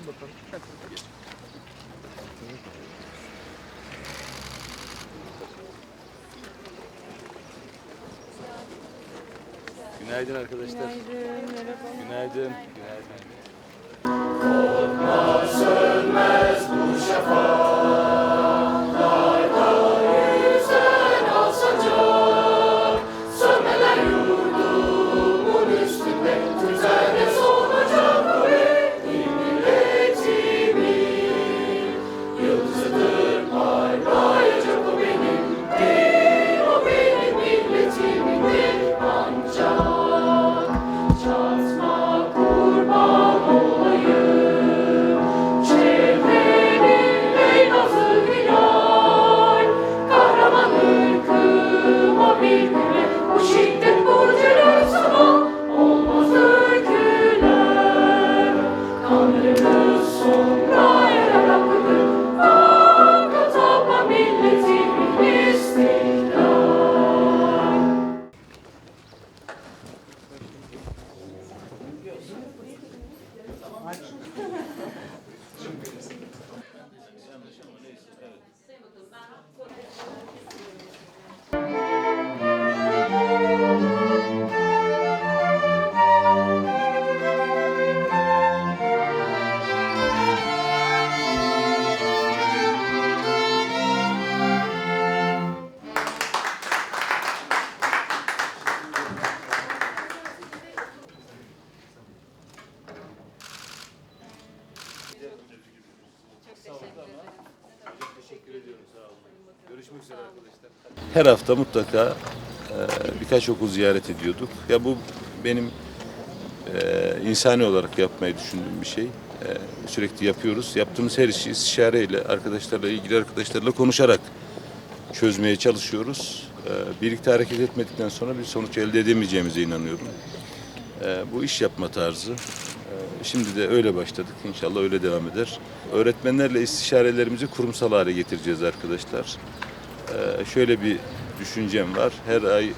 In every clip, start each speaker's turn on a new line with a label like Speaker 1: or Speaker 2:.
Speaker 1: Geçelim bakalım. Günaydın arkadaşlar.
Speaker 2: Günaydın, merhaba.
Speaker 1: Günaydın. Günaydın.
Speaker 3: Kahraman
Speaker 1: Görüşmek üzere arkadaşlar. Her hafta mutlaka e, birkaç okul ziyaret ediyorduk. Ya bu benim e, insani olarak yapmayı düşündüğüm bir şey. E, sürekli yapıyoruz. Yaptığımız her işi istişareyle, arkadaşlarla, ilgili arkadaşlarla konuşarak çözmeye çalışıyoruz. Birlikte hareket etmedikten sonra bir sonuç elde edemeyeceğimize inanıyorum. Bu iş yapma tarzı. şimdi de öyle başladık. İnşallah öyle devam eder. Öğretmenlerle istişarelerimizi kurumsal hale getireceğiz arkadaşlar. E, şöyle bir düşüncem var. Her ay e,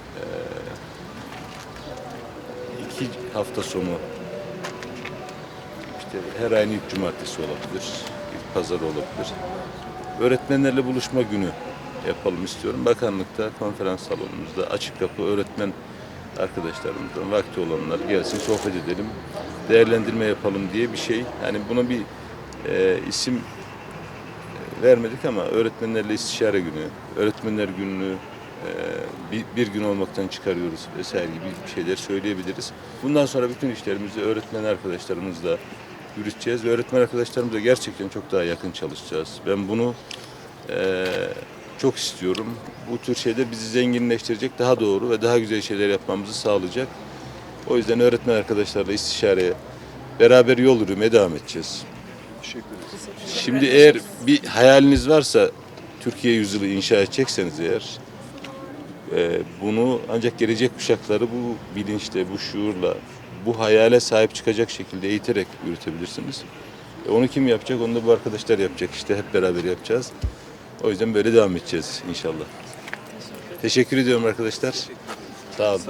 Speaker 1: iki hafta sonu işte her ayın ilk cumartesi olabilir, ilk pazar olabilir. Öğretmenlerle buluşma günü yapalım istiyorum. Bakanlıkta konferans salonumuzda açık kapı öğretmen arkadaşlarımızdan vakti olanlar gelsin sohbet edelim, değerlendirme yapalım diye bir şey. Yani buna bir e, isim vermedik ama öğretmenlerle istişare günü, öğretmenler gününü e, bir, gün olmaktan çıkarıyoruz vesaire gibi bir şeyler söyleyebiliriz. Bundan sonra bütün işlerimizi öğretmen arkadaşlarımızla yürüteceğiz ve öğretmen arkadaşlarımızla gerçekten çok daha yakın çalışacağız. Ben bunu e, çok istiyorum. Bu tür şeyler bizi zenginleştirecek, daha doğru ve daha güzel şeyler yapmamızı sağlayacak. O yüzden öğretmen arkadaşlarla istişareye beraber yol yürümeye devam edeceğiz. Şimdi eğer bir hayaliniz varsa Türkiye yüzyılı inşa edecekseniz eğer e, bunu ancak gelecek kuşakları bu bilinçle, bu şuurla, bu hayale sahip çıkacak şekilde eğiterek yürütebilirsiniz. E, onu kim yapacak? Onu da bu arkadaşlar yapacak işte hep beraber yapacağız. O yüzden böyle devam edeceğiz inşallah. Teşekkür ediyorum arkadaşlar. Sağ olun.